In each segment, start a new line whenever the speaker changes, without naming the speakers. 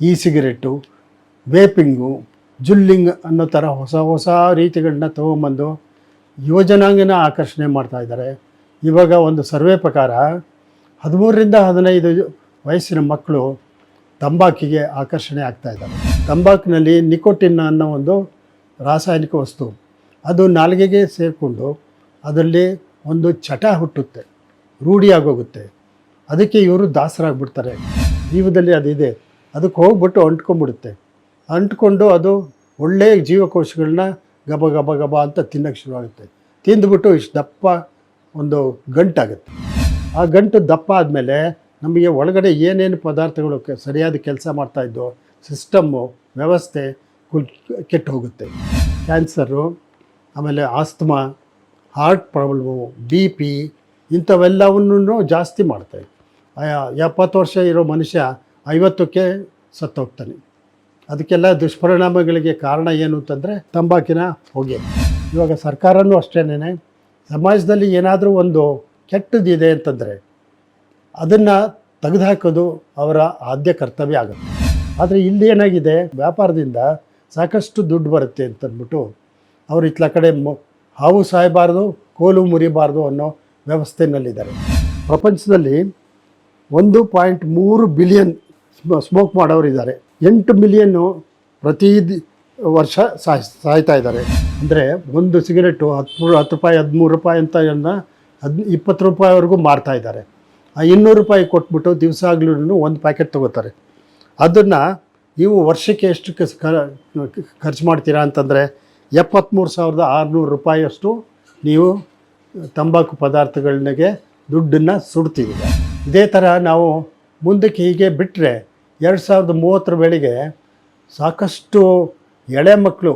E ಸಿಗರೆಟ್ಟು ವೇಪಿಂಗು ಜುಲ್ಲಿಂಗ್ ಅನ್ನೋ ಥರ ಹೊಸ ಹೊಸ ರೀತಿಗಳನ್ನ ತೊಗೊಂಬಂದು ಯುವಜನಾಂಗನ ಆಕರ್ಷಣೆ ಮಾಡ್ತಾಯಿದ್ದಾರೆ ಇವಾಗ ಒಂದು ಸರ್ವೆ ಪ್ರಕಾರ ಹದಿಮೂರರಿಂದ ಹದಿನೈದು ವಯಸ್ಸಿನ ಮಕ್ಕಳು ತಂಬಾಕಿಗೆ ಆಕರ್ಷಣೆ ಆಗ್ತಾ ಇದ್ದಾರೆ. ತಂಬಾಕಿನಲ್ಲಿ ನಿಕೋಟಿನ್ ಅನ್ನೋ ಒಂದು ರಾಸಾಯನಿಕ ವಸ್ತು, ಅದು ನಾಲಿಗೆಗೆ ಸೇರಿಕೊಂಡು ಅದರಲ್ಲಿ ಒಂದು ಚಟ ಹುಟ್ಟುತ್ತೆ, ರೂಢಿಯಾಗೋಗುತ್ತೆ. ಅದಕ್ಕೆ ಇವರು ದಾಸರಾಗ್ಬಿಡ್ತಾರೆ. ಜೀವದಲ್ಲಿ ಅದಿದೆ. ಅದಕ್ಕೆ ಹೋಗ್ಬಿಟ್ಟು ಅಂಟ್ಕೊಂಡ್ಬಿಡುತ್ತೆ. ಅಂಟ್ಕೊಂಡು ಅದು ಒಳ್ಳೆಯ ಜೀವಕೋಶಗಳನ್ನ ಗಬ ಗಬ ಗಬ ಅಂತ ತಿನ್ನೋಕ್ಕೆ ಶುರುವಾಗುತ್ತೆ. ತಿಂದುಬಿಟ್ಟು ಇಷ್ಟು ದಪ್ಪ ಒಂದು ಗಂಟಾಗುತ್ತೆ. ಆ ಗಂಟು ದಪ್ಪ ಆದಮೇಲೆ ನಮಗೆ ಒಳಗಡೆ ಏನೇನು ಪದಾರ್ಥಗಳು ಸರಿಯಾದ ಕೆಲಸ ಮಾಡ್ತಾಯಿದ್ದು ಸಿಸ್ಟಮ್ಮು, ವ್ಯವಸ್ಥೆ ಕುಲ್ ಕೆಟ್ಟು ಹೋಗುತ್ತೆ. ಕ್ಯಾನ್ಸರು, ಆಮೇಲೆ asthma, heart problem, B P ಇಂಥವೆಲ್ಲವನ್ನೂ ಜಾಸ್ತಿ ಮಾಡುತ್ತೆ ಎಪ್ಪತ್ತು ವರ್ಷ ಇರೋ ಮನುಷ್ಯ ಐವತ್ತಕ್ಕೆ ಸತ್ತೋಗ್ತಾನೆ. ಅದಕ್ಕೆಲ್ಲ ದುಷ್ಪರಿಣಾಮಗಳಿಗೆ ಕಾರಣ ಏನು ಅಂತಂದರೆ ತಂಬಾಕಿನ ಹೋಗಿ. ಇವಾಗ ಸರ್ಕಾರನೂ ಅಷ್ಟೇನೆ ಸಮಾಜದಲ್ಲಿ ಏನಾದರೂ ಒಂದು ಕೆಟ್ಟದಿದೆ ಅಂತಂದರೆ ಅದನ್ನು ತೆಗೆದುಹಾಕೋದು ಅವರ ಆದ್ಯ ಕರ್ತವ್ಯ ಆಗುತ್ತೆ. ಆದರೆ ಇಲ್ಲಿ ಏನಾಗಿದೆ, ವ್ಯಾಪಾರದಿಂದ ಸಾಕಷ್ಟು ದುಡ್ಡು ಬರುತ್ತೆ ಅಂತಂದ್ಬಿಟ್ಟು ಅವರು ಇತ್ಲ ಕಡೆ ಹಾವು ಸಾಯಬಾರ್ದು, ಕೋಲು ಮುರಿಬಾರ್ದು ಅನ್ನೋ ವ್ಯವಸ್ಥೆಯಲ್ಲಿದ್ದಾರೆ ಪ್ರಪಂಚದಲ್ಲಿ ಒಂದು ಪಾಯಿಂಟ್ ಮೂರು ಬಿಲಿಯನ್ ಸ್ಮೋಕ್ ಮಾಡೋರು ಇದ್ದಾರೆ ಎಂಟು ಮಿಲಿಯನ್ನು ಪ್ರತಿ ವರ್ಷ ಸಾಯ್, ಸಾಯ್ತಾ ಇದ್ದಾರೆ. ಅಂದರೆ ಒಂದು ಸಿಗರೇಟು ಹತ್ತು ಹತ್ತು ರೂಪಾಯಿ, ಹದಿಮೂರು ರೂಪಾಯಿ ಅಂತ ಅನ್ನ ಹದ್, ಇಪ್ಪತ್ತು ರೂಪಾಯಿವರೆಗೂ ಮಾರ್ತಾ ಇದ್ದಾರೆ. ಆ ಇನ್ನೂರು ರೂಪಾಯಿ ಕೊಟ್ಬಿಟ್ಟು ದಿವಸ ಆಗ್ಲೂ ಒಂದು ಪ್ಯಾಕೆಟ್ ತೊಗೋತಾರೆ. ಅದನ್ನು ನೀವು ವರ್ಷಕ್ಕೆ ಎಷ್ಟು ಖರ್ಚು ಮಾಡ್ತೀರಾ ಅಂತಂದರೆ ಎಪ್ಪತ್ತ್ಮೂರು ಸಾವಿರದ ಆರುನೂರು ರೂಪಾಯಿಯಷ್ಟು ನೀವು ತಂಬಾಕು ಪದಾರ್ಥಗಳಿಗೆ ದುಡ್ಡನ್ನು ಸುಡ್ತೀವಿ. ಇದೇ ಥರ ನಾವು ಮುಂದಕ್ಕೆ ಹೀಗೆ ಬಿಟ್ಟರೆ ಎರಡು ಸಾವಿರದ ಮೂವತ್ತರ ವೇಳೆಗೆ ಸಾಕಷ್ಟು ಎಳೆ ಮಕ್ಕಳು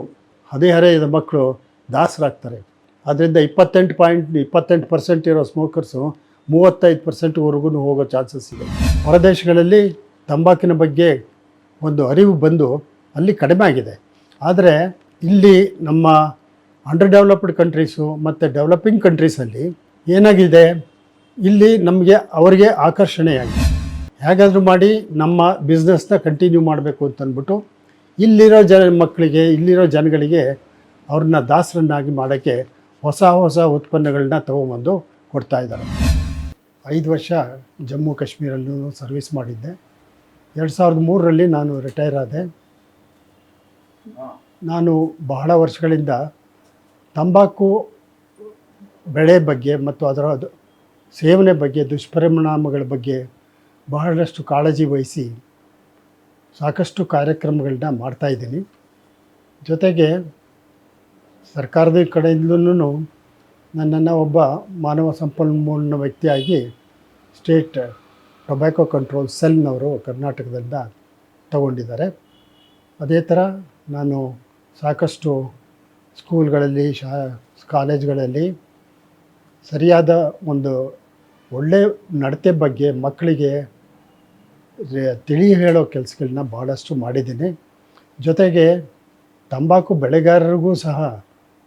ಹದಿಹರೆಯದ ಮಕ್ಕಳು ದಾಸರಾಗ್ತಾರೆ. ಅದರಿಂದ ಇಪ್ಪತ್ತೆಂಟು ಪಾಯಿಂಟ್, ಇಪ್ಪತ್ತೆಂಟು ಪರ್ಸೆಂಟ್ ಇರೋ ಸ್ಮೋಕರ್ಸು ಮೂವತ್ತೈದು ಪರ್ಸೆಂಟ್ವರೆಗೂ ಹೋಗೋ ಚಾನ್ಸಸ್ ಇದೆ. ಹೊರದೇಶಗಳಲ್ಲಿ ತಂಬಾಕಿನ ಬಗ್ಗೆ ಒಂದು ಅರಿವು ಬಂದು ಅಲ್ಲಿ ಕಡಿಮೆ ಆಗಿದೆ. ಆದರೆ ಇಲ್ಲಿ ನಮ್ಮ ಅಂಡರ್ ಡೆವಲಪ್ಡ್ ಕಂಟ್ರೀಸು ಮತ್ತು ಡೆವಲಪಿಂಗ್ ಕಂಟ್ರೀಸಲ್ಲಿ ಏನಾಗಿದೆ? ಇಲ್ಲಿ ನಮಗೆ ಅವರಿಗೆ ಆಕರ್ಷಣೆಯಾಗಿದೆ. ಹೇಗಾದರೂ ಮಾಡಿ ನಮ್ಮ ಬಿಸ್ನೆಸ್ನ ಕಂಟಿನ್ಯೂ ಮಾಡಬೇಕು ಅಂತಂದ್ಬಿಟ್ಟು ಇಲ್ಲಿರೋ ಜನ ಮಕ್ಕಳಿಗೆ, ಇಲ್ಲಿರೋ ಜನಗಳಿಗೆ ಅವ್ರನ್ನ ದಾಸರನ್ನಾಗಿ ಮಾಡೋಕ್ಕೆ ಹೊಸ ಹೊಸ ಉತ್ಪನ್ನಗಳನ್ನ ತೊಗೊಂಬಂದು ಕೊಡ್ತಾ ಇದ್ದಾರೆ. ಐದು ವರ್ಷ ಜಮ್ಮು ಕಾಶ್ಮೀರಲ್ಲೂ ಸರ್ವಿಸ್ ಮಾಡಿದ್ದೆ. ಎರಡು ಸಾವಿರದ ಮೂರರಲ್ಲಿ ನಾನು ರಿಟೈರ್ ಆದೆ. ನಾನು ಬಹಳ ವರ್ಷಗಳಿಂದ ತಂಬಾಕು ಬೆಳೆ ಬಗ್ಗೆ ಮತ್ತು ಅದರ ಸೇವನೆ ಬಗ್ಗೆ, ದುಷ್ಪರಿಣಾಮಗಳ ಬಗ್ಗೆ ಬಹಳಷ್ಟು ಕಾಳಜಿ ವಹಿಸಿ ಸಾಕಷ್ಟು ಕಾರ್ಯಕ್ರಮಗಳನ್ನ ಮಾಡ್ತಾಯಿದ್ದೀನಿ ಜೊತೆಗೆ ಸರ್ಕಾರದ ಕಡೆಯಿಂದಲೂ ನನ್ನನ್ನು ಒಬ್ಬ ಮಾನವ ಸಂಪನ್ಮೂಲ ವ್ಯಕ್ತಿಯಾಗಿ ಸ್ಟೇಟ್ ಟೊಬ್ಯಾಕೊ ಕಂಟ್ರೋಲ್ ಸೆಲ್ನವರು ಕರ್ನಾಟಕದಿಂದ ತಗೊಂಡಿದ್ದಾರೆ. ಅದೇ ಥರ ನಾನು ಸಾಕಷ್ಟು ಸ್ಕೂಲ್ಗಳಲ್ಲಿ, ಶಾ, ಕಾಲೇಜ್ಗಳಲ್ಲಿ ಸರಿಯಾದ ಒಂದು ಒಳ್ಳೆ ನಡತೆ ಬಗ್ಗೆ ಮಕ್ಕಳಿಗೆ ತಿಳಿ ಹೇಳೋ ಕೆಲಸಗಳನ್ನ ಭಾಳಷ್ಟು ಮಾಡಿದ್ದೀನಿ. ಜೊತೆಗೆ ತಂಬಾಕು ಬೆಳೆಗಾರರಿಗೂ ಸಹ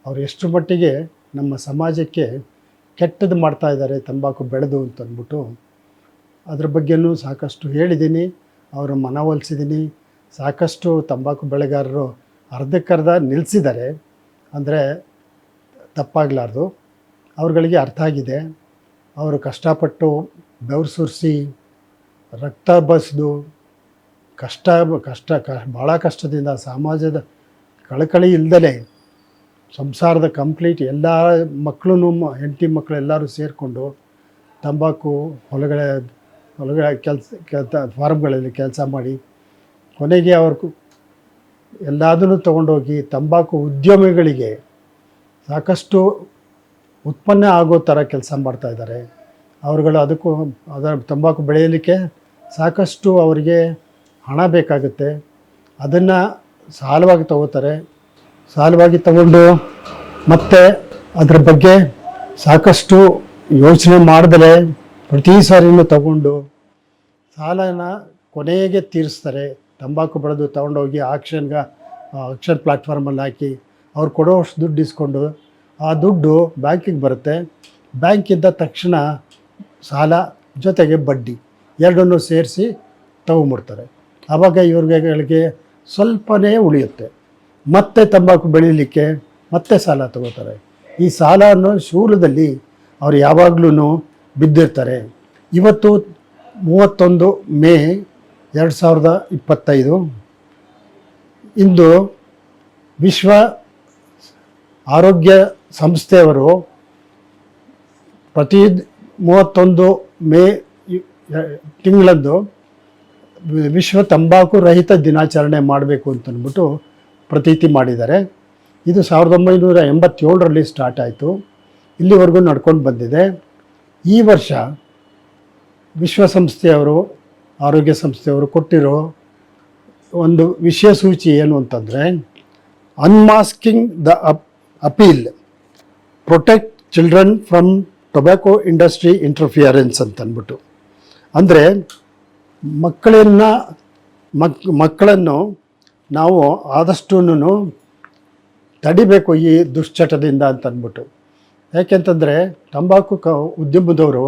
ಅವ್ರು ಎಷ್ಟು ಮಟ್ಟಿಗೆ ನಮ್ಮ ಸಮಾಜಕ್ಕೆ ಕೆಟ್ಟದ್ದು ಮಾಡ್ತಾ ಇದ್ದಾರೆ, ತಂಬಾಕು ಬೆಳೆದು ಅಂತಂದ್ಬಿಟ್ಟು ಅದ್ರ ಬಗ್ಗೆನೂ ಸಾಕಷ್ಟು ಹೇಳಿದ್ದೀನಿ, ಅವರ ಮನವೊಲಿಸಿದ್ದೀನಿ ಸಾಕಷ್ಟು ತಂಬಾಕು ಬೆಳೆಗಾರರು ಅರ್ಧಕ್ಕರ್ಧ ನಿಲ್ಲಿಸಿದ್ದಾರೆ ಅಂದರೆ ತಪ್ಪಾಗಲಾರ್ದು. ಅವ್ರುಗಳಿಗೆ ಅರ್ಥ ಆಗಿದೆ. ಅವರು ಕಷ್ಟಪಟ್ಟು ಬೆವರು ಸುರಿಸಿ, ರಕ್ತ ಬಸಿದು, ಕಷ್ಟ ಕಷ್ಟ, ಕ ಭಾಳ ಕಷ್ಟದಿಂದ ಸಮಾಜದ ಕಳಕಳಿ ಇಲ್ಲದೇ ಸಂಸಾರದ ಕಂಪ್ಲೀಟ್ ಎಲ್ಲ ಮಕ್ಕಳು ಹೆಂಡತಿ ಮಕ್ಕಳು ಎಲ್ಲರೂ ಸೇರಿಕೊಂಡು ತಂಬಾಕು, ಹೊಲಗಳ ಹೊಲಗಳ ಕೆಲಸ ಕೆಲಸ, ಫಾರ್ಮ್ಗಳಲ್ಲಿ ಕೆಲಸ ಮಾಡಿ ಕೊನೆಗೆ ಅವ್ರು ಎಲ್ಲದನ್ನು ತೊಗೊಂಡೋಗಿ ತಂಬಾಕು ಉದ್ಯಮಿಗಳಿಗೆ ಸಾಕಷ್ಟು ಉತ್ಪನ್ನ ಆಗೋ ಥರ ಕೆಲಸ ಮಾಡ್ತಾ ಇದ್ದಾರೆ. ಅವರುಗಳು ಅದಕ್ಕೂ ಅದರ ತಂಬಾಕು ಬೆಳೆಯಲಿಕ್ಕೆ ಸಾಕಷ್ಟು ಅವರಿಗೆ ಹಣ ಬೇಕಾಗುತ್ತೆ. ಅದನ್ನು ಸಾಲವಾಗಿ ತಗೋತಾರೆ. ಸಾಲವಾಗಿ ತಗೊಂಡು ಮತ್ತೆ ಅದರ ಬಗ್ಗೆ ಸಾಕಷ್ಟು ಯೋಚನೆ ಮಾಡ್ದಲೇ ಪ್ರತಿ ಸಾರಿನೂ ತಗೊಂಡು ಸಾಲನ ಕೊನೆಗೆ ತೀರಿಸ್ತಾರೆ. ತಂಬಾಕು ಬೆಳೆದು ತಗೊಂಡೋಗಿ ಆಕ್ಷನ್ಗೆ ಆಕ್ಷನ್ ಪ್ಲ್ಯಾಟ್ಫಾರ್ಮಲ್ಲಿ ಹಾಕಿ ಅವ್ರು ಕೊಡೋಷ್ಟು ದುಡ್ಡು ಇಸ್ಕೊಂಡು ಆ ದುಡ್ಡು ಬ್ಯಾಂಕಿಗೆ ಬರುತ್ತೆ. ಬ್ಯಾಂಕಿಂದ ತಕ್ಷಣ ಸಾಲ ಜೊತೆಗೆ ಬಡ್ಡಿ ಎರಡನ್ನೂ ಸೇರಿಸಿ ತಗೊಂಬಿಡ್ತಾರೆ ಆವಾಗ ಇವ್ರಿಗೆ ಸ್ವಲ್ಪನೇ ಉಳಿಯುತ್ತೆ. ಮತ್ತೆ ತಂಬಾಕು ಬೆಳೀಲಿಕ್ಕೆ ಮತ್ತೆ ಸಾಲ ತಗೋತಾರೆ. ಈ ಸಾಲ ಅನ್ನೋ ಶೂಲದಲ್ಲಿ ಅವ್ರು ಯಾವಾಗಲೂ ಬಿದ್ದಿರ್ತಾರೆ. ಇವತ್ತು ಮೂವತ್ತೊಂದು ಮೇ ಎರಡು ಸಾವಿರದ ಇಪ್ಪತ್ತೈದು. ಇಂದು ವಿಶ್ವ ಆರೋಗ್ಯ ಸಂಸ್ಥೆಯವರು ಪ್ರತಿ ಮೂವತ್ತೊಂದು ಮೇ ತಿಂಗಳಂದು ವಿಶ್ವ ತಂಬಾಕು ರಹಿತ ದಿನಾಚರಣೆ ಮಾಡಬೇಕು ಅಂತಂದ್ಬಿಟ್ಟು ಪ್ರತೀತಿ ಮಾಡಿದ್ದಾರೆ. ಇದು ಸಾವಿರದ ಒಂಬೈನೂರ ಎಂಬತ್ತೇಳರಲ್ಲಿ ಸ್ಟಾರ್ಟ್ ಆಯಿತು. ಇಲ್ಲಿವರೆಗೂ ನಡ್ಕೊಂಡು ಬಂದಿದೆ. ಈ ವರ್ಷ ವಿಶ್ವಸಂಸ್ಥೆಯವರು ಆರೋಗ್ಯ ಸಂಸ್ಥೆಯವರು ಕೊಟ್ಟಿರೋ ಒಂದು ವಿಷಯ ಸೂಚಿ ಏನು ಅಂತಂದರೆ unmasking the up appeal protect children from tobacco industry interference ಅಂತ ಅಂದ್ಬಿಟ್ಟು ಅಂದರೆ ಮಕ್ಕಳನ್ನ, ಮಕ್, ಮಕ್ಕಳನ್ನು ನಾವು ಆದಷ್ಟೂ ತಡಿಬೇಕು ಈ ದುಶ್ಚಟದಿಂದ ಅಂತ ಅಂದ್ಬಿಟ್ಟು ಯಾಕೆಂತಂದರೆ ತಂಬಾಕು ಕ, ಉದ್ಯಮದವರು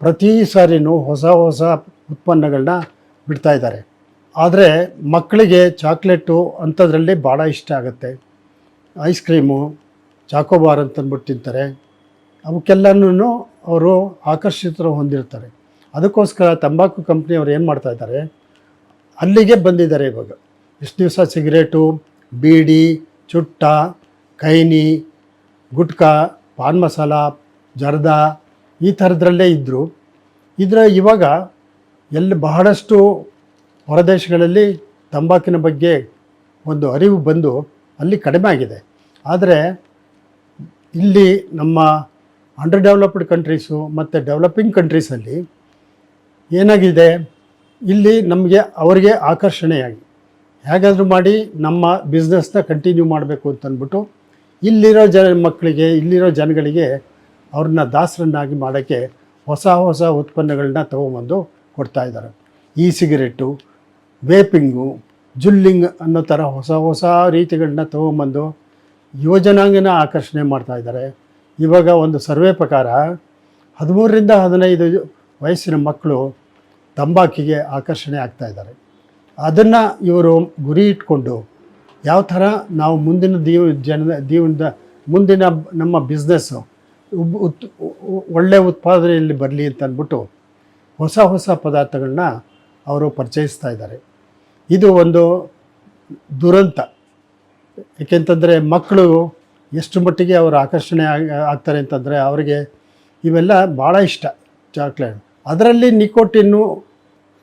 ಪ್ರತಿ ಸಾರಿನೂ ಹೊಸ ಹೊಸ ಉತ್ಪನ್ನಗಳನ್ನ ಬಿಡ್ತಾ ಇದ್ದಾರೆ. ಆದರೆ ಮಕ್ಕಳಿಗೆ ಚಾಕ್ಲೇಟು ಅಂಥದ್ರಲ್ಲಿ ಭಾಳ ಇಷ್ಟ ಆಗುತ್ತೆ. ಐಸ್ ಕ್ರೀಮು ಚಾಕೋಬಾರ್ ಅಂತಂದ್ಬಿಟ್ಟು ತಿಂತಾರೆ. ಅವಕ್ಕೆಲ್ಲನೂ ಅವರು ಆಕರ್ಷಿತರು ಹೊಂದಿರ್ತಾರೆ. ಅದಕ್ಕೋಸ್ಕರ ತಂಬಾಕು ಕಂಪ್ನಿಯವ್ರು ಏನು ಮಾಡ್ತಾ ಇದ್ದಾರೆ? ಅಲ್ಲಿಗೆ ಬಂದಿದ್ದಾರೆ ಇವಾಗ. ಇಷ್ಟು ದಿವಸ ಸಿಗರೇಟು, ಬೀಡಿ, ಚುಟ್ಟ, ಕೈನಿ, ಗುಟ್ಕಾ, ಪಾನ್ ಮಸಾಲ, ಜರ್ದ ಈ ಥರದ್ರಲ್ಲೇ ಇದ್ದರು ಇದರ ಇವಾಗ ಎಲ್ಲಿ ಬಹಳಷ್ಟು ಹೊರದೇಶಗಳಲ್ಲಿ ತಂಬಾಕಿನ ಬಗ್ಗೆ ಒಂದು ಅರಿವು ಬಂದು ಅಲ್ಲಿ ಕಡಿಮೆ ಆಗಿದೆ. ಆದರೆ ಇಲ್ಲಿ ನಮ್ಮ ಅಂಡರ್ ಡೆವಲಪ್ಡ್ ಕಂಟ್ರೀಸು ಮತ್ತು ಡೆವಲಪಿಂಗ್ ಕಂಟ್ರೀಸಲ್ಲಿ ಏನಾಗಿದೆ? ಇಲ್ಲಿ ನಮಗೆ ಅವರಿಗೆ ಆಕರ್ಷಣೆಯಾಗಿ. ಹೇಗಾದರೂ ಮಾಡಿ ನಮ್ಮ ಬಿಸ್ನೆಸ್ನ ಕಂಟಿನ್ಯೂ ಮಾಡಬೇಕು ಅಂತಂದ್ಬಿಟ್ಟು ಇಲ್ಲಿರೋ ಜನ ಮಕ್ಕಳಿಗೆ, ಇಲ್ಲಿರೋ ಜನಗಳಿಗೆ ಅವ್ರನ್ನ ದಾಸರನ್ನಾಗಿ ಮಾಡೋಕ್ಕೆ ಹೊಸ ಹೊಸ ಉತ್ಪನ್ನಗಳನ್ನ ತೊಗೊಂಬಂದು ಕೊಡ್ತಾ ಇದ್ದಾರೆ. ಈ ಸಿಗರೆಟ್ಟು ವೇಪಿಂಗು ಜುಲ್ಲಿಂಗ್ ಅನ್ನೋ ಥರ ಹೊಸ ಹೊಸ ರೀತಿಗಳನ್ನ ತೊಗೊಂಬಂದು ಯುವಜನಾಂಗನ ಆಕರ್ಷಣೆ ಮಾಡ್ತಾ ಇದ್ದಾರೆ. ಇವಾಗ ಒಂದು ಸರ್ವೆ ಪ್ರಕಾರ ಹದಿಮೂರರಿಂದ ಹದಿನೈದು ವಯಸ್ಸಿನ ಮಕ್ಕಳು ತಂಬಾಕಿಗೆ ಆಕರ್ಷಣೆ ಆಗ್ತಾ ಇದ್ದಾರೆ. ಅದನ್ನು ಇವರು ಗುರಿ ಇಟ್ಕೊಂಡು ಯಾವ ಥರ ನಾವು ಮುಂದಿನ ದೀವ, ಜನ, ದೀವನದ ಮುಂದಿನ ನಮ್ಮ ಬಿಸ್ನೆಸ್ಸು ಉತ್ ಒಳ್ಳೆಯ ಉತ್ಪಾದನೆಯಲ್ಲಿ ಬರಲಿ ಅಂತ ಅಂದ್ಬಿಟ್ಟು ಹೊಸ ಹೊಸ ಪದಾರ್ಥಗಳನ್ನ ಅವರು ಪರಿಚಯಿಸ್ತಾ ಇದ್ದಾರೆ. ಇದು ಒಂದು ದುರಂತ. ಏಕೆಂತಂದರೆ ಮಕ್ಕಳು ಎಷ್ಟು ಮಟ್ಟಿಗೆ ಅವರು ಆಕರ್ಷಣೆ ಆಗ್- ಆಗ್ತಾರೆ ಅಂತಂದರೆ ಅವರಿಗೆ ಇವೆಲ್ಲ ಭಾಳ ಇಷ್ಟ ಚಾಕ್ಲೇಟ್. ಅದರಲ್ಲಿ ನಿಕೋಟಿನ್ನು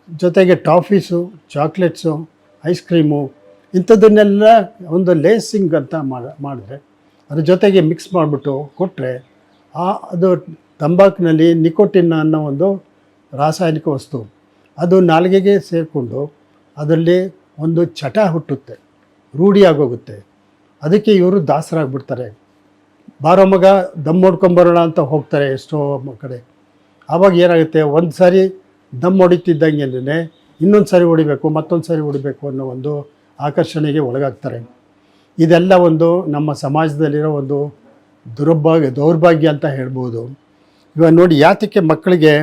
ಜೊತೆಗೆ ಟಾಫೀಸು, ಚಾಕ್ಲೇಟ್ಸು, ಐಸ್ ಕ್ರೀಮು ಇಂಥದ್ದನ್ನೆಲ್ಲ ಒಂದು ಲೇಸಿಂಗ್ ಅಂತ ಮಾಡ ಮಾಡಿದ್ರೆ ಅದ್ರ ಜೊತೆಗೆ ಮಿಕ್ಸ್ ಮಾಡಿಬಿಟ್ಟು ಕೊಟ್ಟರೆ ಆ ಅದು ತಂಬಾಕಿನಲ್ಲಿ ನಿಕೋಟಿನ್ ಅನ್ನೋ ಒಂದು ರಾಸಾಯನಿಕ ವಸ್ತು ಅದು ನಾಲಿಗೆಗೆ ಸೇರಿಕೊಂಡು ಅದರಲ್ಲಿ ಒಂದು ಚಟ ಹುಟ್ಟುತ್ತೆ. ರೂಢಿಯಾಗೋಗುತ್ತೆ ಅದಕ್ಕೆ ಇವರು ದಾಸರಾಗ್ಬಿಡ್ತಾರೆ. ಬಾರೋ ಮಗ ದಮ್ ಹೊಡ್ಕೊಂಬರೋಣ ಅಂತ ಹೋಗ್ತಾರೆ ಎಷ್ಟೋ ಕಡೆ. ಆವಾಗ ಏನಾಗುತ್ತೆ? ಒಂದು ಸಾರಿ ದಮ್ ಹೊಡಿತಿದ್ದಂಗೆ ಇನ್ನೊಂದು ಸಾರಿ ಹೊಡಿಬೇಕು, ಮತ್ತೊಂದು ಸಾರಿ ಹೊಡಿಬೇಕು ಅನ್ನೋ ಒಂದು ಆಕರ್ಷಣೆಗೆ ಒಳಗಾಗ್ತಾರೆ. ಇದೆಲ್ಲ ಒಂದು ನಮ್ಮ ಸಮಾಜದಲ್ಲಿರೋ ಒಂದು ದುರ್ಭಾಗ್ಯ, ದೌರ್ಭಾಗ್ಯ ಅಂತ ಹೇಳ್ಬೋದು. ಇವಾಗ ನೋಡಿ, ಯಾತಕ್ಕೆ ಮಕ್ಕಳಿಗೆ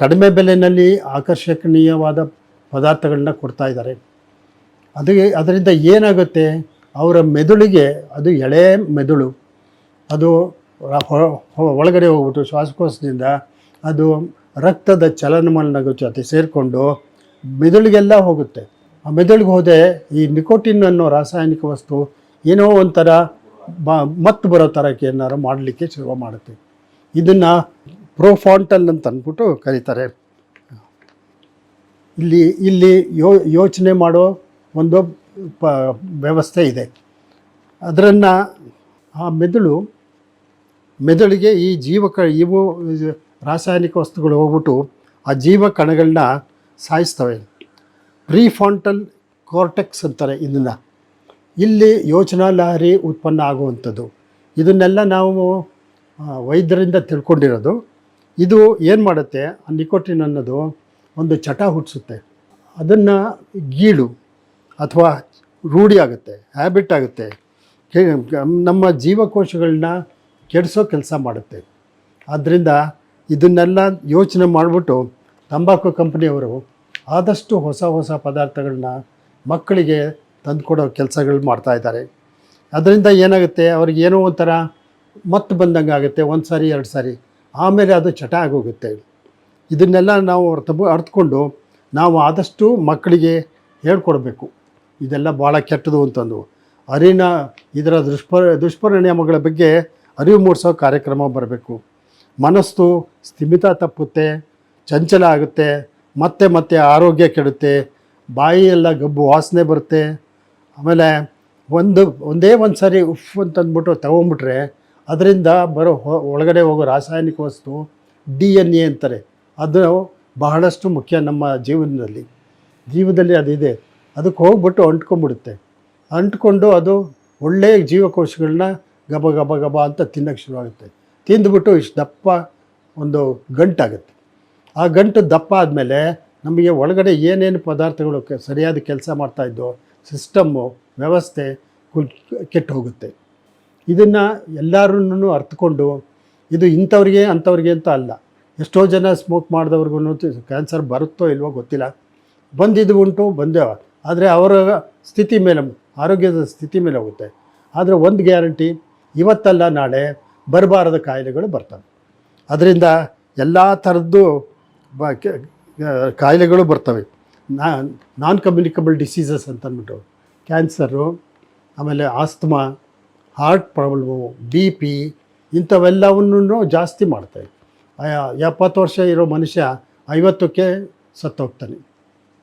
ಕಡಿಮೆ ಬೆಲೆಯಲ್ಲಿ ಆಕರ್ಷಣೀಯವಾದ ಪದಾರ್ಥಗಳನ್ನ ಕೊಡ್ತಾ ಇದ್ದಾರೆ? ಅದು ಅದರಿಂದ ಏನಾಗುತ್ತೆ? ಅವರ ಮೆದುಳಿಗೆ ಅದು ಎಳೆ ಮೆದುಳು. ಅದು ಒಳಗಡೆ ಹೋಗ್ಬಿಟ್ಟು ಶ್ವಾಸಕೋಶದಿಂದ ಅದು ರಕ್ತದ ಚಲನಮಲನ ಜೊತೆ ಸೇರಿಕೊಂಡು ಮೆದುಳಿಗೆಲ್ಲ ಹೋಗುತ್ತೆ. ಆ ಮೆದುಳಿಗೆ ಹೋದೆ ಈ ನಿಕೋಟಿನ್ ಅನ್ನೋ ರಾಸಾಯನಿಕ ವಸ್ತು ಏನೋ ಒಂಥರ ಬ ಮತ್ತು ಬರೋ ಥರಕ್ಕೆ ಏನಾರು ಮಾಡಲಿಕ್ಕೆ ಶುರು ಮಾಡುತ್ತೆ. ಇದನ್ನು ಪ್ರೋಫಾಂಟಲ್ ಅಂತ ಅಂದ್ಬಿಟ್ಟು ಕರೀತಾರೆ. ಇಲ್ಲಿ ಇಲ್ಲಿ ಯೋ ಯೋಚನೆ ಮಾಡೋ ಒಂದು ಪ ವ್ಯವಸ್ಥೆ ಇದೆ. ಅದರನ್ನು ಆ ಮೆದುಳು, ಮೆದುಳಿಗೆ ಈ ಜೀವಕ, ಇವು ರಾಸಾಯನಿಕ ವಸ್ತುಗಳು ಹೋಗ್ಬಿಟ್ಟು ಆ ಜೀವ ಕಣಗಳನ್ನ ಸಾಯಿಸ್ತವೆ. ಪ್ರೀಫಾಂಟಲ್ ಕಾರ್ಟೆಕ್ಸ್ ಅಂತಾರೆ ಇದನ್ನು. ಇಲ್ಲಿ ಯೋಚನಾ ಲಹರಿ ಉತ್ಪನ್ನ ಆಗುವಂಥದ್ದು. ಇದನ್ನೆಲ್ಲ ನಾವು ವೈದ್ಯರಿಂದ ತಿಳ್ಕೊಂಡಿರೋದು. ಇದು ಏನು ಮಾಡುತ್ತೆ? ಆ ನಿಕೋಟಿನ್ ಅನ್ನೋದು ಒಂದು ಚಟ ಹುಟ್ಟಿಸುತ್ತೆ. ಅದನ್ನು ಗೀಳು. ಅಥವಾ ರೂಢಿ ಆಗುತ್ತೆ ಹ್ಯಾಬಿಟ್ ಆಗುತ್ತೆ. ನಮ್ಮ ಜೀವಕೋಶಗಳನ್ನ ಕೆಡಿಸೋ ಕೆಲಸ ಮಾಡುತ್ತೆ. ಆದ್ದರಿಂದ ಇದನ್ನೆಲ್ಲ ಯೋಚನೆ ಮಾಡಿಬಿಟ್ಟು ತಂಬಾಕು ಕಂಪ್ನಿಯವರು ಆದಷ್ಟು ಹೊಸ ಹೊಸ ಪದಾರ್ಥಗಳನ್ನ ಮಕ್ಕಳಿಗೆ ತಂದುಕೊಡೋ ಕೆಲಸಗಳು ಮಾಡ್ತಾ ಇದ್ದಾರೆ. ಅದರಿಂದ ಏನಾಗುತ್ತೆ, ಅವ್ರಿಗೆ ಏನೋ ಒಂಥರ ಮತ್ತೆ ಬಂದಂಗೆ ಆಗುತ್ತೆ, ಒಂದು ಸಾರಿ, ಎರಡು ಸಾರಿ. ಆಮೇಲೆ ಅದು ಚಟ ಆಗೋಗುತ್ತೆ. ಇದನ್ನೆಲ್ಲ ನಾವು ಅರ್ಥ ಅರ್ಥಕೊಂಡು ನಾವು ಆದಷ್ಟು ಮಕ್ಕಳಿಗೆ ಹೇಳ್ಕೊಡ್ಬೇಕು. ಇದೆಲ್ಲ ಭಾಳ ಕೆಟ್ಟದು ಅಂತಂದು. ಅರಿನ ಇದರ ದುಷ್ಪರ ದುಷ್ಪರಿಣಾಮಗಳ ಬಗ್ಗೆ ಅರಿವು ಮೂಡಿಸೋ ಕಾರ್ಯಕ್ರಮ ಬರಬೇಕು. ಮನಸ್ಸು ಸ್ಥಿಮಿತ ತಪ್ಪುತ್ತೆ, ಚಂಚಲ ಆಗುತ್ತೆ, ಮತ್ತೆ ಮತ್ತೆ ಆರೋಗ್ಯ ಕೆಡುತ್ತೆ ಬಾಯಿ ಎಲ್ಲ ಗಬ್ಬು ವಾಸನೆ ಬರುತ್ತೆ. ಆಮೇಲೆ ಒಂದು, ಒಂದೇ ಒಂದು ಸಾರಿ ಉಫ್ ಅಂತ ಅಂದ್ಬಿಟ್ಟು ತಗೊಂಬಿಟ್ರೆ ಅದರಿಂದ ಬರೋ ಒಳಗಡೆ ಹೋಗೋ ರಾಸಾಯನಿಕ ವಸ್ತು ಡಿ ಎನ್ ಎ ಅಂತಾರೆ. ಅದು ಬಹಳಷ್ಟು ಮುಖ್ಯ ನಮ್ಮ ಜೀವನದಲ್ಲಿ. ಜೀವದಲ್ಲಿ ಅದಿದೆ. ಅದಕ್ಕೆ ಹೋಗ್ಬಿಟ್ಟು ಅಂಟ್ಕೊಂಡ್ಬಿಡುತ್ತೆ. ಅಂಟ್ಕೊಂಡು ಅದು ಒಳ್ಳೆಯ ಜೀವಕೋಶಗಳನ್ನ ಗಬ ಗಬ ಗಬ ಅಂತ ತಿನ್ನೋಕ್ಕೆ ಶುರುವಾಗುತ್ತೆ. ತಿಂದುಬಿಟ್ಟು ಇಷ್ಟು ದಪ್ಪ ಒಂದು ಗಂಟಾಗುತ್ತೆ. ಆ ಗಂಟು ದಪ್ಪ ಆದಮೇಲೆ ನಮಗೆ ಒಳಗಡೆ ಏನೇನು ಪದಾರ್ಥಗಳು ಸರಿಯಾದ ಕೆಲಸ ಮಾಡ್ತಾಯಿದ್ದೋ ಸಿಸ್ಟಮ್ಮು, ವ್ಯವಸ್ಥೆ ಕುಲ್ ಕೆಟ್ಟು ಹೋಗುತ್ತೆ. ಇದನ್ನು ಎಲ್ಲರೂ ಅರ್ಥಕೊಂಡು ಇದು ಇಂಥವ್ರಿಗೆ ಅಂಥವ್ರಿಗೆ ಅಂತ ಅಲ್ಲ. ಎಷ್ಟೋ ಜನ ಸ್ಮೋಕ್ ಮಾಡಿದವ್ರಿಗೂ ಕ್ಯಾನ್ಸರ್ ಬರುತ್ತೋ ಇಲ್ವೋ ಗೊತ್ತಿಲ್ಲ. ಬಂದಿದ್ದು ಉಂಟು ಬಂದೇವ ಆದರೆ ಅವರ ಸ್ಥಿತಿ ಮೇಲೆ, ಆರೋಗ್ಯದ ಸ್ಥಿತಿ ಮೇಲೆ ಹೋಗುತ್ತೆ. ಆದರೆ ಒಂದು ಗ್ಯಾರಂಟಿ, ಇವತ್ತಲ್ಲ ನಾಳೆ ಬರಬಾರದ ಕಾಯಿಲೆಗಳು ಬರ್ತವೆ. ಅದರಿಂದ ಎಲ್ಲ ಥರದ್ದು ಬ ಕಾಯಿಲೆಗಳು ಬರ್ತವೆ. ನಾನ್ ಕಮ್ಯುನಿಕಬಲ್ ಡಿಸೀಸಸ್ ಅಂತ ಅಂದ್ಬಿಟ್ಟು ಕ್ಯಾನ್ಸರು, ಆಮೇಲೆ asthma heart problem B P ಇಂಥವೆಲ್ಲವನ್ನು ಜಾಸ್ತಿ ಮಾಡ್ತವೆ ಆ- ಎಪ್ಪತ್ತು ವರ್ಷ ಇರೋ ಮನುಷ್ಯ ಐವತ್ತಕ್ಕೆ ಸತ್ತೋಗ್ತಾನೆ.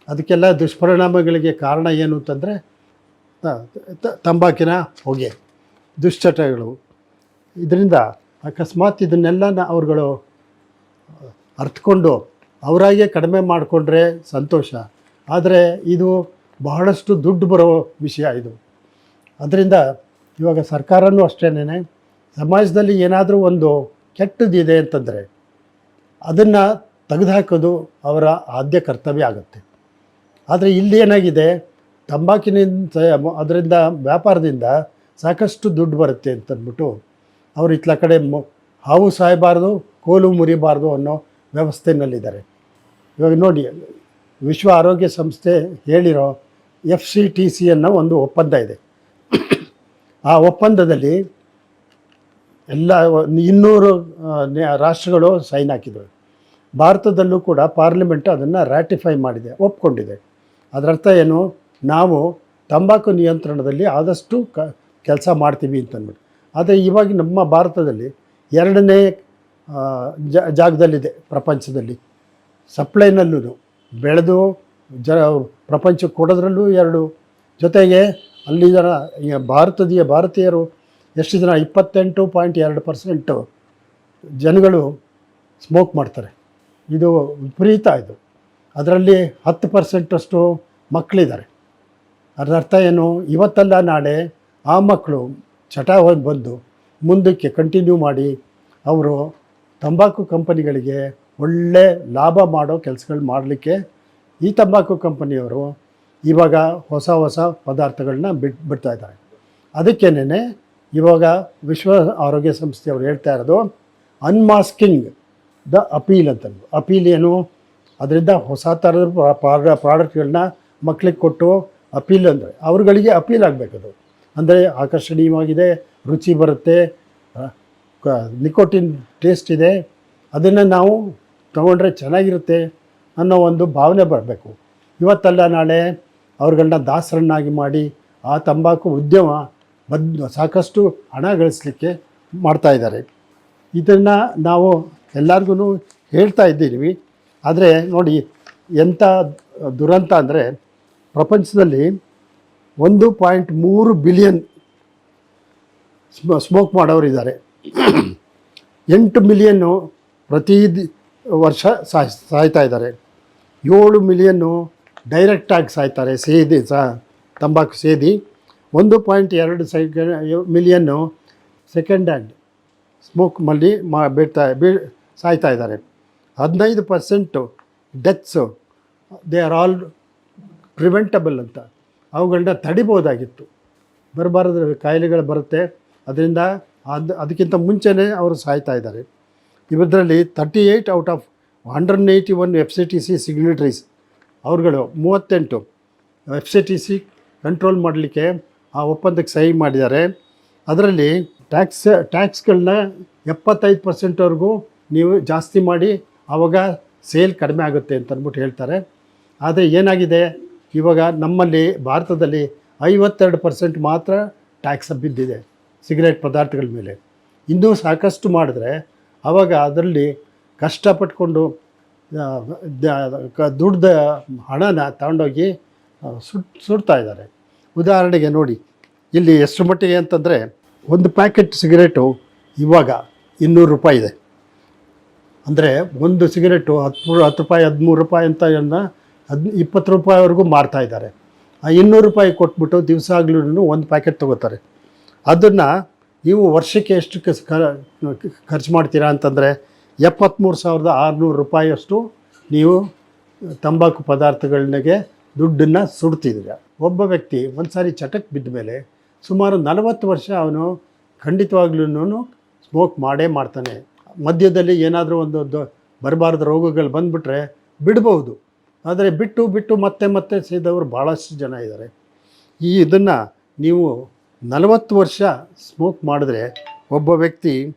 ಅದಕ್ಕೆಲ್ಲ ದುಷ್ಪರಿಣಾಮಗಳಿಗೆ ಕಾರಣ ಏನು ಅಂತಂದರೆ ತಂಬಾಕಿನ ಹೊಗೆ, ದುಶ್ಚಟಗಳು. ಇದರಿಂದ ಅಕಸ್ಮಾತ್ ಇದನ್ನೆಲ್ಲ ಅವರುಗಳು ಅರ್ಥಕೊಂಡು ಅವರಾಗೆ ಕಡಿಮೆ ಮಾಡಿಕೊಂಡ್ರೆ ಸಂತೋಷ. ಆದರೆ ಇದು ಬಹಳಷ್ಟು ದುಡ್ಡು ಬರೋ ವಿಷಯ ಇದು. ಅದರಿಂದ ಇವಾಗ ಸರ್ಕಾರನೂ ಅಷ್ಟೇನೆ ಸಮಾಜದಲ್ಲಿ ಏನಾದರೂ ಒಂದು ಕೆಟ್ಟದಿದೆ ಅಂತಂದರೆ ಅದನ್ನು ತೆಗೆದುಹಾಕೋದು ಅವರ ಆದ್ಯ ಕರ್ತವ್ಯ ಆಗುತ್ತೆ. ಆದರೆ ಇಲ್ಲಿ ಏನಾಗಿದೆ? ತಂಬಾಕಿನಿಂದ, ಅದರಿಂದ ವ್ಯಾಪಾರದಿಂದ ಸಾಕಷ್ಟು ದುಡ್ಡು ಬರುತ್ತೆ ಅಂತಂದ್ಬಿಟ್ಟು ಅವರು ಇತ್ಲ ಕಡೆ ಹಾವು ಸಾಯಬಾರ್ದು, ಕೋಲು ಮುರಿಬಾರ್ದು ಅನ್ನೋ ವ್ಯವಸ್ಥೆನಲ್ಲಿದ್ದಾರೆ. ಇವಾಗ ನೋಡಿ, ವಿಶ್ವ ಆರೋಗ್ಯ ಸಂಸ್ಥೆ ಹೇಳಿರೋ ಎಫ್ ಸಿ ಟಿ ಸಿ ಅನ್ನೋ ಒಂದು ಒಪ್ಪಂದ ಇದೆ. ಆ ಒಪ್ಪಂದದಲ್ಲಿ ಎಲ್ಲ ಇನ್ನೂರು ರಾಷ್ಟ್ರಗಳು ಸೈನ್ ಹಾಕಿದವು. ಭಾರತದಲ್ಲೂ ಕೂಡ ಪಾರ್ಲಿಮೆಂಟ್ ಅದನ್ನು ರ್ಯಾಟಿಫೈ ಮಾಡಿದೆ, ಒಪ್ಕೊಂಡಿದೆ. ಅದರರ್ಥ ಏನು? ನಾವು ತಂಬಾಕು ನಿಯಂತ್ರಣದಲ್ಲಿ ಆದಷ್ಟು ಕ, ಕೆಲಸ ಮಾಡ್ತೀವಿ ಅಂತಂದ್ಬಿಟ್ಟು ಆದರೆ ಇವಾಗ ನಮ್ಮ ಭಾರತದಲ್ಲಿ ಎರಡನೇ ಜಾಗದಲ್ಲಿದೆ ಪ್ರಪಂಚದಲ್ಲಿ. ಸಪ್ಲೈನಲ್ಲೂ ಬೆಳೆದು ಜ, ಪ್ರಪಂಚಕ್ಕೆ ಕೊಡೋದ್ರಲ್ಲೂ ಎರಡು. ಜೊತೆಗೆ ಅಲ್ಲಿ ಜನ ಭಾರತದೀಯ ಭಾರತೀಯರು ಎಷ್ಟು ಜನ? ಇಪ್ಪತ್ತೆಂಟು ಪಾಯಿಂಟ್ ಎರಡು ಪರ್ಸೆಂಟು ಜನಗಳು ಸ್ಮೋಕ್ ಮಾಡ್ತಾರೆ. ಇದು ವಿಪರೀತ ಇದು. ಅದರಲ್ಲಿ ಹತ್ತು ಪರ್ಸೆಂಟಷ್ಟು ಮಕ್ಕಳಿದ್ದಾರೆ ಅದರ ಅರ್ಥ ಏನು? ಇವತ್ತಲ್ಲ ನಾಳೆ ಆ ಮಕ್ಕಳು ಚಟ ಬಂದು ಮುಂದಕ್ಕೆ ಕಂಟಿನ್ಯೂ ಮಾಡಿ ಅವರು ತಂಬಾಕು ಕಂಪನಿಗಳಿಗೆ ಒಳ್ಳೆ ಲಾಭ ಮಾಡೋ ಕೆಲಸಗಳು ಮಾಡಲಿಕ್ಕೆ ಈ ತಂಬಾಕು ಕಂಪನಿಯವರು ಇವಾಗ ಹೊಸ ಹೊಸ ಪದಾರ್ಥಗಳನ್ನ ಬಿಟ್ ಬಿಡ್ತಾ ಇದ್ದಾರೆ. ಅದಕ್ಕೇನೆ ಇವಾಗ ವಿಶ್ವ ಆರೋಗ್ಯ ಸಂಸ್ಥೆಯವರು ಹೇಳ್ತಾ ಇರೋದು ಅನ್ಮಾಸ್ಕಿಂಗ್ ದ ಅಪೀಲ್ ಅಂತಂದು ಅಪೀಲ್ ಏನು? ಅದರಿಂದ ಹೊಸ ಥರದ ಪ್ರಾಡಕ್ಟ್ಗಳನ್ನ ಮಕ್ಕಳಿಗೆ ಕೊಟ್ಟು ಅಪೀಲ್ ಅಂದರೆ ಅವ್ರುಗಳಿಗೆ ಅಪೀಲ್ ಆಗಬೇಕದು. ಅಂದರೆ ಆಕರ್ಷಣೀಯವಾಗಿದೆ, ರುಚಿ ಬರುತ್ತೆ ನಿಕೋಟಿನ್ ಟೇಸ್ಟ್ ಇದೆ, ಅದನ್ನು ನಾವು ತಗೊಂಡ್ರೆ ಚೆನ್ನಾಗಿರುತ್ತೆ ಅನ್ನೋ ಒಂದು ಭಾವನೆ ಬರಬೇಕು. ಇವತ್ತಲ್ಲ ನಾಳೆ ಅವ್ರುಗಳನ್ನ ದಾಸರನ್ನಾಗಿ ಮಾಡಿ ಆ ತಂಬಾಕು ಉದ್ಯಮ ಬದ್, ಸಾಕಷ್ಟು ಹಣ ಗಳಿಸ್ಲಿಕ್ಕೆ ಮಾಡ್ತಾಯಿದ್ದಾರೆ ಇದನ್ನು ನಾವು ಎಲ್ಲರಿಗೂ ಹೇಳ್ತಾ ಇದ್ದೀವಿ. ಆದರೆ ನೋಡಿ ಎಂಥ ದುರಂತ ಅಂದರೆ ಪ್ರಪಂಚದಲ್ಲಿ ಒಂದು ಪಾಯಿಂಟ್ ಮೂರು ಬಿಲಿಯನ್ ಸ್ಮೋಕ್ ಸ್ಮೋಕ್ ಮಾಡೋರಿದ್ದಾರೆ. ಎಂಟು ಮಿಲಿಯನ್ನು ಪ್ರತಿ ವರ್ಷ ಸಾಯ್, ಸಾಯ್ತಾ ಇದ್ದಾರೆ. ಏಳು ಮಿಲಿಯನ್ನು ಡೈರೆಕ್ಟಾಗಿ ಸಾಯ್ತಾರೆ, ಸೇದಿ ಸಾ, ತಂಬಾಕು ಸೇದಿ. ಒಂದು ಪಾಯಿಂಟ್ ಎರಡು second million second hand smoke ಮಲ್ಲಿ ಮಾ, ಬಿಡ್ತಾ ಬೀಳ್ ಸಾಯ್ತಾ ಇದ್ದಾರೆ. ಹದಿನೈದು percent deaths, they are all preventable ಅಂತ. ಅವುಗಳನ್ನ ತಡಿಬೋದಾಗಿತ್ತು. ಬರಬಾರದ ಕಾಯಿಲೆಗಳು ಬರುತ್ತೆ. ಅದರಿಂದ ಅದು, ಅದಕ್ಕಿಂತ ಮುಂಚೆನೇ ಅವರು ಸಾಯ್ತಾ ಇದ್ದಾರೆ. ಇವರಲ್ಲಿ thirty eight out of hundred eighty one F C T C signatories, ಅವ್ರುಗಳು ಮೂವತ್ತೆಂಟು F C T C control ಮಾಡಲಿಕ್ಕೆ ಆ ಒಪ್ಪಂದಕ್ಕೆ ಸಹಿ ಮಾಡಿದ್ದಾರೆ. ಅದರಲ್ಲಿ ಟ್ಯಾಕ್ಸ್ ಟ್ಯಾಕ್ಸ್ಗಳನ್ನ ಎಪ್ಪತ್ತೈದು ಪರ್ಸೆಂಟ್ವರೆಗೂ ನೀವು ಜಾಸ್ತಿ ಮಾಡಿ ಆವಾಗ ಸೇಲ್ ಕಡಿಮೆ ಆಗುತ್ತೆ ಅಂತ ಅಂದ್ಬಿಟ್ಟು ಹೇಳ್ತಾರೆ. ಆದರೆ ಏನಾಗಿದೆ? ಇವಾಗ ನಮ್ಮಲ್ಲಿ ಭಾರತದಲ್ಲಿ ಐವತ್ತೆರಡು ಪರ್ಸೆಂಟ್ ಮಾತ್ರ ಟ್ಯಾಕ್ಸ್ ಬಿದ್ದಿದೆ ಸಿಗರೇಟ್ ಪದಾರ್ಥಗಳ ಮೇಲೆ. ಇನ್ನೂ ಸಾಕಷ್ಟು ಮಾಡಿದ್ರೆ ಆವಾಗ ಅದರಲ್ಲಿ ಕಷ್ಟಪಟ್ಕೊಂಡು ದುಡ್ದ ಹಣನ ತಗೊಂಡೋಗಿ ಸುಟ್, ಸುಡ್ತಾ ಇದ್ದಾರೆ. ಉದಾಹರಣೆಗೆ ನೋಡಿ, ಇಲ್ಲಿ ಎಷ್ಟು ಮಟ್ಟಿಗೆ ಅಂತಂದರೆ ಒಂದು ಪ್ಯಾಕೆಟ್ ಸಿಗರೇಟು ಇವಾಗ ಇನ್ನೂರು ರೂಪಾಯಿ ಇದೆ. ಅಂದರೆ ಒಂದು ಸಿಗರೇಟು ಹತ್ತು ಹತ್ತು ರೂಪಾಯಿ, ಹದಿಮೂರು ರೂಪಾಯಿ ಅಂತ ಎಲ್ಲ ಹದ್, ಇಪ್ಪತ್ತು ರೂಪಾಯಿವರೆಗೂ ಮಾರ್ತಾ ಇದ್ದಾರೆ. ಆ ಇನ್ನೂರು ರೂಪಾಯಿ ಕೊಟ್ಬಿಟ್ಟು ದಿವಸ ಆಗ್ಲೂ ಒಂದು ಪ್ಯಾಕೆಟ್ ತೊಗೋತಾರೆ. ಅದನ್ನು ನೀವು ವರ್ಷಕ್ಕೆ ಎಷ್ಟು ಖರ್ಚು ಮಾಡ್ತೀರಾ ಅಂತಂದರೆ ಎಪ್ಪತ್ತ್ಮೂರು ಸಾವಿರದ ಆರುನೂರು ರೂಪಾಯಿಯಷ್ಟು ನೀವು ತಂಬಾಕು ಪದಾರ್ಥಗಳಿಗೆ ದುಡ್ಡನ್ನು ಸುಡ್ತಿದ್ದೀರ. ಒಬ್ಬ ವ್ಯಕ್ತಿ ಒಂದು ಸಾರಿ ಚಟಕ್ಕೆ ಬಿದ್ದ ಮೇಲೆ ಸುಮಾರು ನಲವತ್ತು ವರ್ಷ ಅವನು ಖಂಡಿತವಾಗ್ಲೂ ಸ್ಮೋಕ್ ಮಾಡೇ ಮಾಡ್ತಾನೆ. ಮಧ್ಯದಲ್ಲಿ ಏನಾದರೂ ಒಂದು ಬರಬಾರ್ದು ರೋಗಗಳು ಬಂದುಬಿಟ್ರೆ ಬಿಡ್ಬೋದು ಆದರೆ ಬಿಟ್ಟು ಬಿಟ್ಟು ಮತ್ತೆ ಮತ್ತೆ ಸೇದವರು ಭಾಳಷ್ಟು ಜನ ಇದ್ದಾರೆ ಈ ಇದನ್ನು ನೀವು ನಲವತ್ತು ವರ್ಷ ಸ್ಮೋಕ್ ಮಾಡಿದ್ರೆ ಒಬ್ಬ ವ್ಯಕ್ತಿ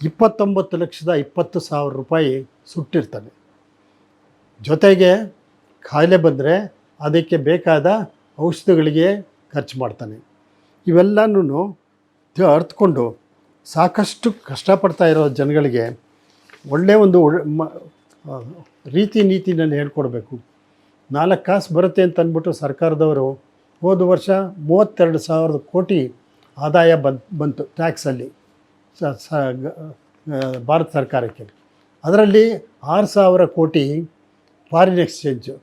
ಇಪ್ಪತ್ತೊಂಬತ್ತು ಲಕ್ಷದ ಇಪ್ಪತ್ತು ಸಾವಿರ ರೂಪಾಯಿ ಸುಟ್ಟಿರ್ತಾನೆ. ಜೊತೆಗೆ ಖಾಯಿಲೆ ಬಂದರೆ ಅದಕ್ಕೆ ಬೇಕಾದ ಔಷಧಿಗಳಿಗೆ ಖರ್ಚು ಮಾಡ್ತಾನೆ. ಇವೆಲ್ಲನೂ ಅರ್ಥಕೊಂಡು ಸಾಕಷ್ಟು ಕಷ್ಟಪಡ್ತಾ ಇರೋ ಜನಗಳಿಗೆ ಒಳ್ಳೆಯ ಒಂದು ರೀತಿ ನೀತಿನಲ್ಲಿ ಹೇಳ್ಕೊಡ್ಬೇಕು. ನಾಲ್ಕು ಕಾಸು ಬರುತ್ತೆ ಅಂತ ಅಂದ್ಬಿಟ್ಟು ಸರ್ಕಾರದವರು ಹೋದ ವರ್ಷ ಮೂವತ್ತೆರಡು ಸಾವಿರದ ಕೋಟಿ ಆದಾಯ ಬಂತ್ ಬಂತು ಟ್ಯಾಕ್ಸಲ್ಲಿ ಭಾರತ ಸರ್ಕಾರಕ್ಕೆ. ಅದರಲ್ಲಿ ಆರು ಸಾವಿರ ಕೋಟಿ ಫಾರಿನ್ ಎಕ್ಸ್ಚೇಂಜು,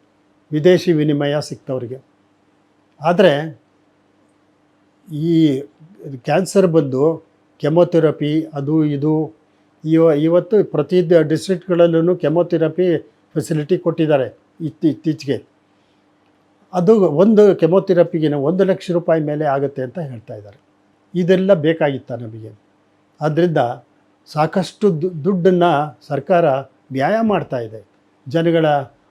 ವಿದೇಶಿ ವಿನಿಮಯ ಸಿಕ್ತವ್ರಿಗೆ. ಆದರೆ ಈ ಕ್ಯಾನ್ಸರ್ ಬಂದು ಕೆಮೊಥೆರಪಿ, ಅದು ಇದು. ಇವ, ಇವತ್ತು ಪ್ರತಿ ಡಿಸ್ಟ್ರಿಕ್ಟ್ಗಳಲ್ಲೂ ಕೆಮೊಥೆರಪಿ ಫೆಸಿಲಿಟಿ ಕೊಟ್ಟಿದ್ದಾರೆ ಇತ್ತಿ, ಇತ್ತೀಚೆಗೆ. ಅದು ಒಂದು ಕೆಮೊಥೆರಪಿಗಿನ ಒಂದು ಲಕ್ಷ ರೂಪಾಯಿ ಮೇಲೆ ಆಗುತ್ತೆ ಅಂತ ಹೇಳ್ತಾ ಇದ್ದಾರೆ. ಇದೆಲ್ಲ ಬೇಕಾಗಿತ್ತ ನಮಗೆ? ಆದ್ದರಿಂದ ಸಾಕಷ್ಟು ದುಡ್ಡನ್ನು ಸರ್ಕಾರ ವ್ಯಾಯ ಮಾಡ್ತಾ ಇದೆ. ಜನಗಳ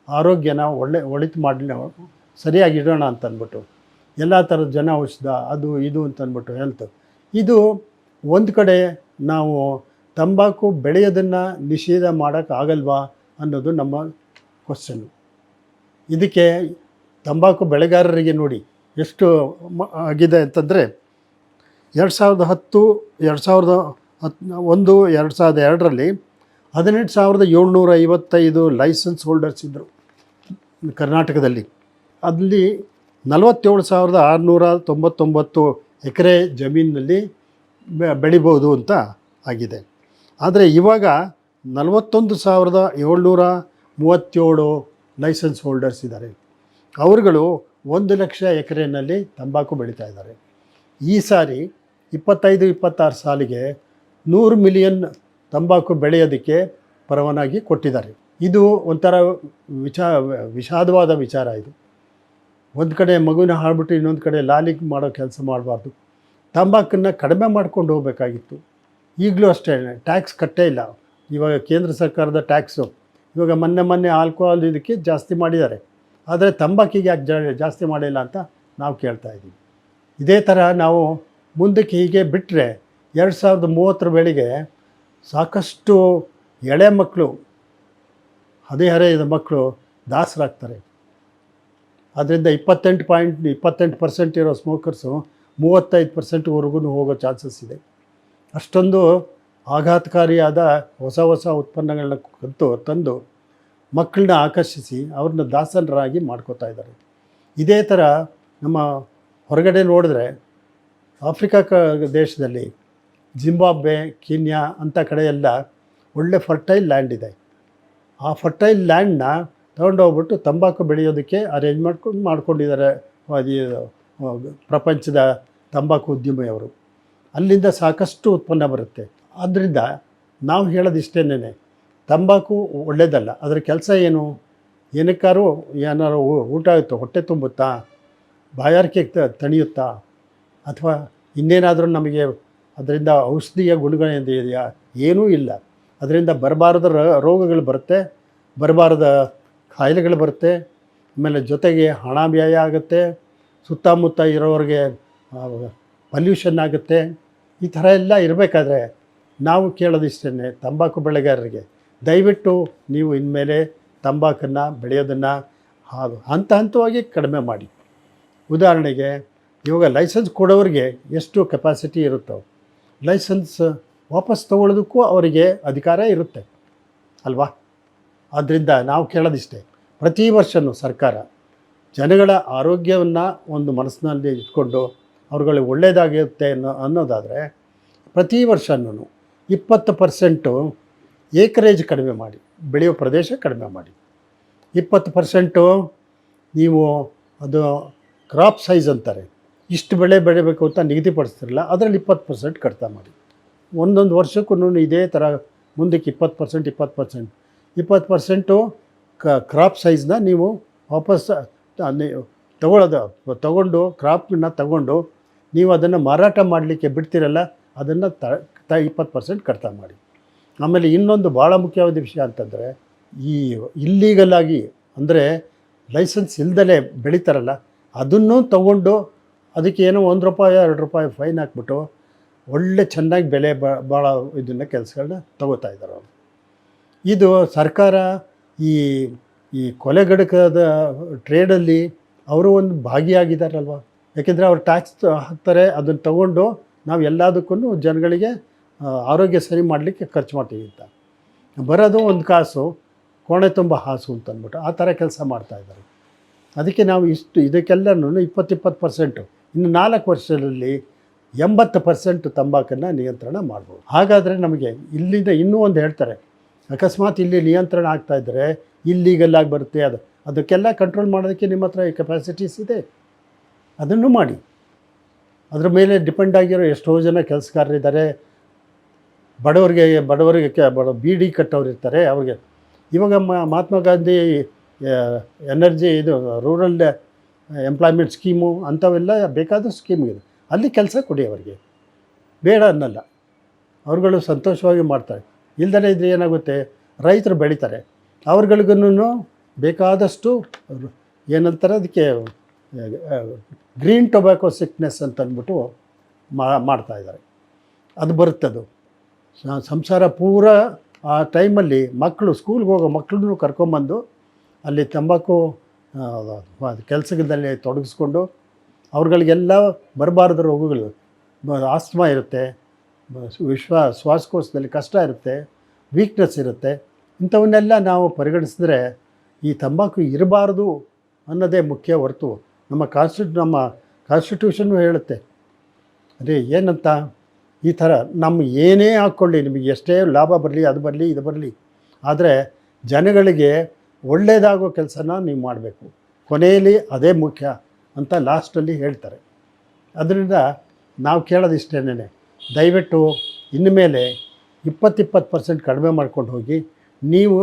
ಆರೋಗ್ಯನ ಒಳ್ಳೆ, ಒಳಿತು ಮಾಡಲಿ, ಸರಿಯಾಗಿ ಅಂತಂದ್ಬಿಟ್ಟು ಎಲ್ಲ ಥರದ ಜನ ಔಷಧ, ಅದು, ಇದು ಅಂತಂದ್ಬಿಟ್ಟು ಹೆಲ್ತ್ ಇದು ಒಂದು ಕಡೆ ನಾವು ತಂಬಾಕು ಬೆಳೆಯೋದನ್ನು ನಿಷೇಧ ಮಾಡೋಕ್ಕಾಗಲ್ವಾ ಅನ್ನೋದು ನಮ್ಮ ಕ್ವಶನ್ನು ಇದಕ್ಕೆ ತಂಬಾಕು ಬೆಳೆಗಾರರಿಗೆ ನೋಡಿ ಎಷ್ಟು ಆಗಿದೆ ಅಂತಂದರೆ ಎರಡು ಸಾವಿರದ ಹತ್ತು, ಎರಡು ಸಾವಿರದ ಹತ್, ಒಂದು, ಎರಡು ಸಾವಿರದ ಎರಡರಲ್ಲಿ ಹದಿನೆಂಟು ಸಾವಿರದ ಏಳ್ನೂರ ಐವತ್ತೈದು ಲೈಸೆನ್ಸ್ ಹೋಲ್ಡರ್ಸ್ ಇದ್ದರು ಕರ್ನಾಟಕದಲ್ಲಿ. ಅಲ್ಲಿ ನಲವತ್ತೇಳು ಸಾವಿರದ ಆರುನೂರ ತೊಂಬತ್ತೊಂಬತ್ತು ಎಕರೆ ಜಮೀನಿನಲ್ಲಿ ಬೆಳಿಬೋದು ಅಂತ ಆಗಿದೆ. ಆದರೆ ಇವಾಗ ನಲವತ್ತೊಂದು ಸಾವಿರದ ಏಳ್ನೂರ ಮೂವತ್ತೇಳು ಲೈಸೆನ್ಸ್ ಹೋಲ್ಡರ್ಸ್ ಇದ್ದಾರೆ. ಅವರುಗಳು ಒಂದು ಲಕ್ಷ ಎಕರೆನಲ್ಲಿ ತಂಬಾಕು ಬೆಳೀತಾ ಇದ್ದಾರೆ. ಈ ಸಾರಿ ಇಪ್ಪತ್ತೈದು, ಇಪ್ಪತ್ತಾರು ಸಾಲಿಗೆ ನೂರು ಮಿಲಿಯನ್ ತಂಬಾಕು ಬೆಳೆಯೋದಕ್ಕೆ ಪರವಾನಗಿ ಕೊಟ್ಟಿದ್ದಾರೆ. ಇದು ಒಂಥರ ವಿಚಾ, ವಿಷಾದವಾದ ವಿಚಾರ ಇದು. ಒಂದು ಕಡೆ ಮಗುವಿನ ಹಾಡ್ಬಿಟ್ಟು ಇನ್ನೊಂದು ಕಡೆ ಲಾಲಿಗೆ ಮಾಡೋ ಕೆಲಸ ಮಾಡಬಾರ್ದು. ತಂಬಾಕನ್ನು ಕಡಿಮೆ ಮಾಡ್ಕೊಂಡು ಹೋಗಬೇಕಾಗಿತ್ತು. ಈಗಲೂ ಅಷ್ಟೇ ಟ್ಯಾಕ್ಸ್ ಕಟ್ಟೇ ಇಲ್ಲ. ಇವಾಗ ಕೇಂದ್ರ ಸರ್ಕಾರದ ಟ್ಯಾಕ್ಸು ಇವಾಗ ಮೊನ್ನೆ ಮೊನ್ನೆ ಆಲ್ಕೋಹಾಲ್ ಇದಕ್ಕೆ ಜಾಸ್ತಿ ಮಾಡಿದ್ದಾರೆ. ಆದರೆ ತಂಬಾಕಿಗೆ ಯಾಕೆ ಜಾಸ್ತಿ ಮಾಡಿಲ್ಲ ಅಂತ ನಾವು ಕೇಳ್ತಾ ಇದ್ದೀವಿ. ಇದೇ ಥರ ನಾವು ಮುಂದಕ್ಕೆ ಹೀಗೆ ಬಿಟ್ಟರೆ ಎರಡು ಸಾವಿರದ ಮೂವತ್ತರ ವೇಳೆಗೆ ಸಾಕಷ್ಟು ಎಳೆ ಮಕ್ಕಳು ಹದಿಹರೆಯದ ಮಕ್ಕಳು ದಾಸರಾಗ್ತಾರೆ. ಅದರಿಂದ ಇಪ್ಪತ್ತೆಂಟು ಪಾಯಿಂಟ್, ಇಪ್ಪತ್ತೆಂಟು ಪರ್ಸೆಂಟ್ ಇರೋ ಸ್ಮೋಕರ್ಸು ಮೂವತ್ತೈದು ಪರ್ಸೆಂಟ್ವರೆಗೂ ಹೋಗೋ ಚಾನ್ಸಸ್ ಇದೆ. ಅಷ್ಟೊಂದು ಆಘಾತಕಾರಿಯಾದ ಹೊಸ ಹೊಸ ಉತ್ಪನ್ನಗಳನ್ನ ಕಂತು ತಂದು ಮಕ್ಕಳನ್ನ ಆಕರ್ಷಿಸಿ ಅವ್ರನ್ನ ದಾಸನರಾಗಿ ಮಾಡ್ಕೋತಾ ಇದ್ದಾರೆ. ಇದೇ ಥರ ನಮ್ಮ ಹೊರಗಡೆ ನೋಡಿದ್ರೆ ಆಫ್ರಿಕಾ ಕ ದೇಶದಲ್ಲಿ ಜಿಂಬಾಬ್ವೆ, ಕೀನ್ಯಾ ಅಂಥ ಕಡೆಯೆಲ್ಲ ಒಳ್ಳೆ ಫರ್ಟೈಲ್ ಲ್ಯಾಂಡ್ ಇದೆ. ಆ ಫರ್ಟೈಲ್ ಲ್ಯಾಂಡ್ನ ತೊಗೊಂಡೋಗ್ಬಿಟ್ಟು ತಂಬಾಕು ಬೆಳೆಯೋದಕ್ಕೆ ಅರೇಂಜ್ ಮಾಡ್ಕೊಂಡು ಮಾಡ್ಕೊಂಡಿದ್ದಾರೆ. ಪ್ರಪಂಚದ ತಂಬಾಕು ಉದ್ಯಮಿಯವರು. ಅಲ್ಲಿಂದ ಸಾಕಷ್ಟು ಉತ್ಪನ್ನ ಬರುತ್ತೆ. ಆದ್ದರಿಂದ ನಾವು ಹೇಳೋದಿಷ್ಟೇನೆ ತಂಬಾಕು ಒಳ್ಳೆಯದಲ್ಲ ಅದರ ಕೆಲಸ ಏನು? ಏನಕ್ಕಾರು ಏನಾರು ಊಟ ಆಯಿತು, ಹೊಟ್ಟೆ ತುಂಬುತ್ತಾ? ಬಾಯಾರಿಕೆ ತಣಿಯುತ್ತಾ? ಅಥವಾ ಇನ್ನೇನಾದರೂ ನಮಗೆ ಅದರಿಂದ ಔಷಧೀಯ ಗುಣಗಳಿದೆಯಾ ಏನೂ ಇಲ್ಲ. ಅದರಿಂದ ಬರಬಾರದ ರೋಗಗಳು ಬರುತ್ತೆ, ಬರಬಾರದ ಕಾಯಿಲೆಗಳು ಬರುತ್ತೆ, ಆಮೇಲೆ ಜೊತೆಗೆ ಹಣ ವ್ಯಯ ಆಗುತ್ತೆ ಸುತ್ತಮುತ್ತ ಇರೋರಿಗೆ ಪಲ್ಯೂಷನ್ ಆಗುತ್ತೆ. ಈ ಥರ ಎಲ್ಲ ಇರಬೇಕಾದ್ರೆ ನಾವು ಕೇಳೋದಿಷ್ಟೇ ತಂಬಾಕು ಬೆಳೆಗಾರರಿಗೆ. ದಯವಿಟ್ಟು ನೀವು ಇನ್ಮೇಲೆ ತಂಬಾಕನ್ನು ಬೆಳೆಯೋದನ್ನು ಹಾಗು ಹಂತ ಹಂತವಾಗಿ ಕಡಿಮೆ ಮಾಡಿ. ಉದಾಹರಣೆಗೆ, ಇವಾಗ ಲೈಸೆನ್ಸ್ ಕೊಡೋರಿಗೆ ಎಷ್ಟು ಕೆಪಾಸಿಟಿ ಇರುತ್ತೋ ಲೈಸೆನ್ಸ್ ವಾಪಸ್ ತಗೊಳ್ಳೋದಕ್ಕೂ ಅವರಿಗೆ ಅಧಿಕಾರ ಇರುತ್ತೆ. ಅಲ್ವಾ? ಆದ್ದರಿಂದ ನಾವು ಕೇಳೋದಿಷ್ಟೇ, ಪ್ರತಿ ವರ್ಷವೂ ಸರ್ಕಾರ ಜನಗಳ ಆರೋಗ್ಯವನ್ನು ಒಂದು ಮನಸ್ಸಿನಲ್ಲಿ ಇಟ್ಕೊಂಡು ಅವ್ರುಗಳಿಗೆ ಒಳ್ಳೆಯದಾಗಿರುತ್ತೆ ಅನ್ನೋ, ಅನ್ನೋದಾದರೆ ಪ್ರತಿ ವರ್ಷನೂ ಇಪ್ಪತ್ತು ಪರ್ಸೆಂಟು ಏಕರೇಜ್ ಕಡಿಮೆ ಮಾಡಿ ಬೆಳೆಯೋ ಪ್ರದೇಶ ಕಡಿಮೆ ಮಾಡಿ. ಇಪ್ಪತ್ತು ಪರ್ಸೆಂಟು ನೀವು ಅದು ಕ್ರಾಪ್ ಸೈಜ್ ಅಂತಾರೆ, ಇಷ್ಟು ಬೆಳೆ ಬೆಳಿಬೇಕು ಅಂತ ನಿಗದಿಪಡಿಸ್ತಿರಲ್ಲ, ಅದರಲ್ಲಿ ಇಪ್ಪತ್ತು ಪರ್ಸೆಂಟ್ ಕಡಿತ ಮಾಡಿ. ಒಂದೊಂದು ವರ್ಷಕ್ಕೂ ಇದೇ ಥರ ಮುಂದಕ್ಕೆ ಇಪ್ಪತ್ತು ಪರ್ಸೆಂಟ್ ಇಪ್ಪತ್ತು ಪರ್ಸೆಂಟ್. ಇಪ್ಪತ್ತು ಪರ್ಸೆಂಟು ಕ್ರಾಪ್ ಸೈಜ್ನ ನೀವು ವಾಪಸ್ ತಗೊಳ್ಳೋದು. ತಗೊಂಡು ಕ್ರಾಪ್ನ ತಗೊಂಡು, ನೀವು ಅದನ್ನು ಮಾರಾಟ ಮಾಡಲಿಕ್ಕೆ ಬಿಡ್ತಿರಲ್ಲ, ಅದನ್ನು ತ ತ, ಇಪ್ಪತ್ತು ಪರ್ಸೆಂಟ್ ಕಡಿತ ಮಾಡಿ. ಆಮೇಲೆ ಇನ್ನೊಂದು ಭಾಳ ಮುಖ್ಯವಾದ ವಿಷಯ ಅಂತಂದರೆ, ಈ ಇಲ್ಲೀಗಲ್ ಆಗಿ, ಅಂದರೆ ಲೈಸೆನ್ಸ್ ಇಲ್ದಲೇ ಬೆಳೀತಾರಲ್ಲ, ಅದನ್ನು ತಗೊಂಡು ಅದಕ್ಕೆ ಏನೋ ಒಂದು ರೂಪಾಯಿ, ಎರಡು ರೂಪಾಯಿ ಫೈನ್ ಹಾಕ್ಬಿಟ್ಟು ಒಳ್ಳೆ ಚೆನ್ನಾಗಿ ಬೆಲೆ ಭಾಳ ಇದನ್ನು ಕೆಲಸಗಳನ್ನ ತಗೋತಾ ಇದ್ದಾರೆ ಅವರು. ಇದು ಸರ್ಕಾರ ಈ ಈ ಕೊಲೆಗಡಕದ ಟ್ರೇಡಲ್ಲಿ ಅವರು ಒಂದು ಭಾಗಿಯಾಗಿದ್ದಾರಲ್ವ? ಯಾಕೆಂದರೆ ಅವ್ರು ಟ್ಯಾಕ್ಸ್ ಹಾಕ್ತಾರೆ, ಅದನ್ನು ತಗೊಂಡು ನಾವು ಎಲ್ಲದಕ್ಕೂ ಜನಗಳಿಗೆ ಆರೋಗ್ಯ ಸರಿ ಮಾಡಲಿಕ್ಕೆ ಖರ್ಚು ಮಾಡ್ತೀವಿ ಅಂತ. ಬರೋದು ಒಂದು ಕಾಸು, ಕೋಣೆ ತುಂಬ ಹಾಸು ಅಂತ ಅಂದ್ಬಿಟ್ಟು ಆ ಥರ ಕೆಲಸ ಮಾಡ್ತಾಯಿದ್ದಾರೆ ಅದಕ್ಕೆ ನಾವು ಇಷ್ಟು, ಇದಕ್ಕೆಲ್ಲನೂ ಇಪ್ಪತ್ತಿಪ್ಪತ್ತು ಪರ್ಸೆಂಟು, ಇನ್ನು ನಾಲ್ಕು ವರ್ಷದಲ್ಲಿ ಎಂಬತ್ತು ಪರ್ಸೆಂಟ್ ತಂಬಾಕನ್ನು ನಿಯಂತ್ರಣ ಮಾಡ್ಬೋದು. ಹಾಗಾದರೆ ನಮಗೆ ಇಲ್ಲಿಂದ ಇನ್ನೂ ಒಂದು ಹೇಳ್ತಾರೆ, ಅಕಸ್ಮಾತ್ ಇಲ್ಲಿ ನಿಯಂತ್ರಣ ಆಗ್ತಾ ಇದ್ದರೆ ಇಲ್ಲೀಗಲ್ ಆಗಿ ಬರುತ್ತೆ ಅದು. ಅದಕ್ಕೆಲ್ಲ ಕಂಟ್ರೋಲ್ ಮಾಡೋದಕ್ಕೆ ನಿಮ್ಮ ಹತ್ರ ಕೆಪಾಸಿಟೀಸ್ ಇದೆ. ಅದನ್ನು ಮಾಡಿ. ಅದ್ರ ಮೇಲೆ ಡಿಪೆಂಡ್ ಆಗಿರೋ ಎಷ್ಟೋ ಜನ ಕೆಲಸಗಾರರಿದ್ದಾರೆ ಬಡವರಿಗೆ ಬಡವರಿಗೆ ಕೆ, ಬಡ, ಬೀಡಿ ಕಟ್ಟೋರು ಇರ್ತಾರೆ ಅವ್ರಿಗೆ. ಇವಾಗ ಮಹಾತ್ಮ ಗಾಂಧಿ ಎನರ್ಜಿ ಇದು ರೂರಲ್ ಎಂಪ್ಲಾಯ್ಮೆಂಟ್ ಸ್ಕೀಮು ಅಂಥವೆಲ್ಲ ಬೇಕಾದ ಸ್ಕೀಮ್ ಇದೆ. ಅಲ್ಲಿ ಕೆಲಸ ಕೊಡಿ ಅವರಿಗೆ. ಬೇಡ ಅನ್ನಲ್ಲ. ಅವ್ರುಗಳು ಸಂತೋಷವಾಗಿ ಮಾಡ್ತಾರೆ. ಇಲ್ದಲೇ ಇದ್ರೆ ಏನಾಗುತ್ತೆ? ರೈತರು ಬೆಳೀತಾರೆ. ಅವ್ರುಗಳಿಗೂ ಬೇಕಾದಷ್ಟು ಏನಂತಾರೆ ಅದಕ್ಕೆ ಗ್ರೀನ್ ಟೊಬ್ಯಾಕೋ ಸಿಕ್ನೆಸ್ ಅಂತ ಅಂದ್ಬಿಟ್ಟು ಮಾಡ್ತಾ ಇದ್ದಾರೆ. ಅದು ಬರುತ್ತದು ಅದು. ಸಂಸಾರ ಪೂರ ಆ ಟೈಮಲ್ಲಿ ಮಕ್ಕಳು ಸ್ಕೂಲ್ಗೆ ಹೋಗೋ ಮಕ್ಕಳನ್ನು ಕರ್ಕೊಂಬಂದು ಅಲ್ಲಿ ತಂಬಾಕು ಕೆಲಸದಲ್ಲಿ ತೊಡಗಿಸ್ಕೊಂಡು ಅವ್ರುಗಳಿಗೆಲ್ಲ ಬರಬಾರ್ದು ರೋಗಗಳು ಆಸ್ಮಾ ಇರುತ್ತೆ ವಿಶ್ವ, ಶ್ವಾಸಕೋಶದಲ್ಲಿ ಕಷ್ಟ ಇರುತ್ತೆ ವೀಕ್ನೆಸ್ ಇರುತ್ತೆ. ಇಂಥವನ್ನೆಲ್ಲ ನಾವು ಪರಿಗಣಿಸಿದ್ರೆ ಈ ತಂಬಾಕು ಇರಬಾರ್ದು ಅನ್ನೋದೇ ಮುಖ್ಯ ಹೊರತು ನಮ್ಮ ಕಾನ್ಸ್ಟಿಟ್ಯೂ ನಮ್ಮ ಕಾನ್ಸ್ಟಿಟ್ಯೂಷನ್ನು ಹೇಳುತ್ತೆ. ಅದೇ ಏನಂತ? ಈ ಥರ ನಮ್ಮ ಏನೇ ಹಾಕ್ಕೊಳ್ಳಿ, ನಿಮಗೆ ಎಷ್ಟೇ ಲಾಭ ಬರಲಿ, ಅದು ಬರಲಿ, ಇದು ಬರಲಿ, ಆದರೆ ಜನಗಳಿಗೆ ಒಳ್ಳೆಯದಾಗೋ ಕೆಲಸನ ನೀವು ಮಾಡಬೇಕು. ಕೊನೆಯಲ್ಲಿ ಅದೇ ಮುಖ್ಯ ಅಂತ ಲಾಸ್ಟಲ್ಲಿ ಹೇಳ್ತಾರೆ. ಅದರಿಂದ ನಾವು ಕೇಳೋದು ಇಷ್ಟೇನೇ ದಯವಿಟ್ಟು ಇನ್ನು ಇನ್ಮೇಲೆ ಇಪ್ಪತ್ತಿಪ್ಪತ್ತು ಪರ್ಸೆಂಟ್ ಕಡಿಮೆ ಮಾಡ್ಕೊಂಡು ಹೋಗಿ ನೀವು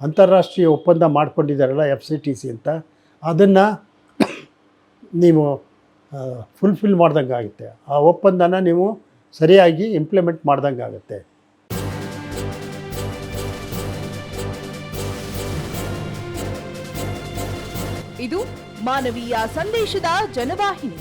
ಅಂತಾರಾಷ್ಟ್ರೀಯ ಒಪ್ಪಂದ ಮಾಡ್ಕೊಂಡಿದ್ದಾರಲ್ಲ ಎಫ್ ಸಿ ಟಿ ಸಿ ಅಂತ, ಅದನ್ನು ನೀವು ಫುಲ್ಫಿಲ್ ಮಾಡ್ದಂಗೆ ಆಗುತ್ತೆ ಆ ಒಪ್ಪಂದನ ನೀವು ಸರಿಯಾಗಿ ಇಂಪ್ಲಿಮೆಂಟ್ ಮಾಡ್ದಂಗೆ ಆಗುತ್ತೆ
ಇದು ಮಾನವೀಯ ಸಂದೇಶದ ಜನವಾಹಿನಿ.